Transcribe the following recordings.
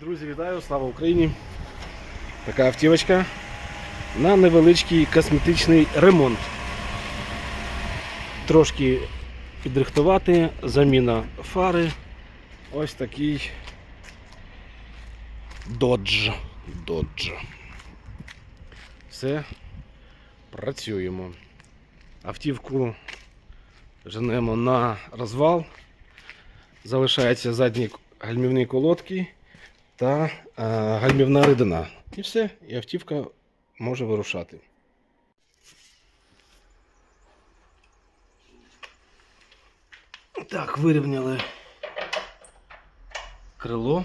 Друзі, вітаю! Слава Україні! Така автівочка на невеличкий косметичний ремонт. Трошки підрихтувати, заміна фари. Ось такий Dodge. Dodge. Все, працюємо. Автівку женемо на розвал. Залишаються задні гальмівні колодки та е, гальмівна рідина. І все, і автівка може вирушати. Так, вирівняли крило.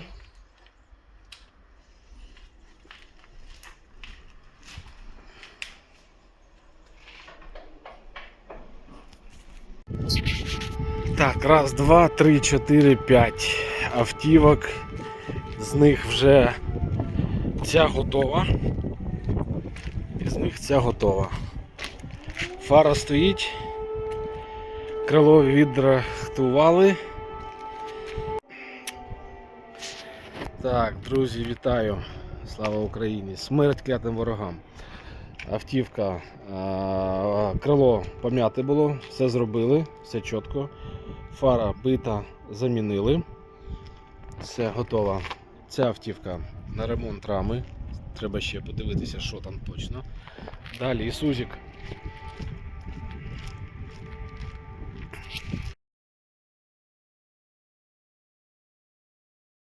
Так, раз, два, три, чотири, п'ять автівок. З них вже ця готова. І з них ця готова. Фара стоїть. Крило відрахтували. Так, друзі, вітаю. Слава Україні! Смерть клятим ворогам. Автівка, крило пом'яте було, все зробили, все чітко. Фара бита замінили. Все готово. Ця автівка на ремонт рами. Треба ще подивитися, що там точно. Далі Ісузик